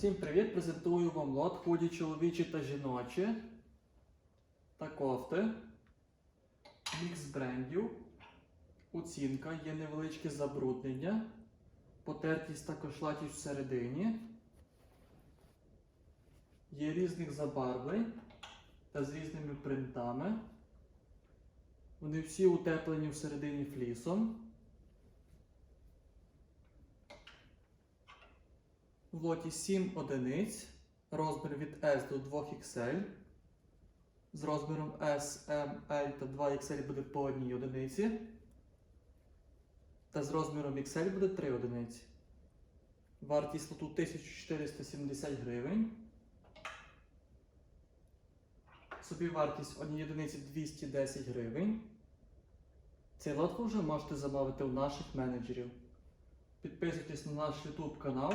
Всім привіт! Презентую вам лот худі чоловічі та жіночі та кофти. Мікс брендів. Оцінка, є невеличке забруднення. Потертість та кошлатість всередині. Є різних забарвлень та з різними принтами. Вони всі утеплені всередині флісом. В лоті 7 одиниць, розмір від S до 2XL. З розміром S, M, L та 2XL буде по одній одиниці. Та з розміром XL буде 3 одиниці. Вартість лоту 1470 гривень. Собі вартість однієї одиниці 210 гривень. Цей лот ви вже можете замовити у наших менеджерів. Підписуйтесь на наш YouTube канал,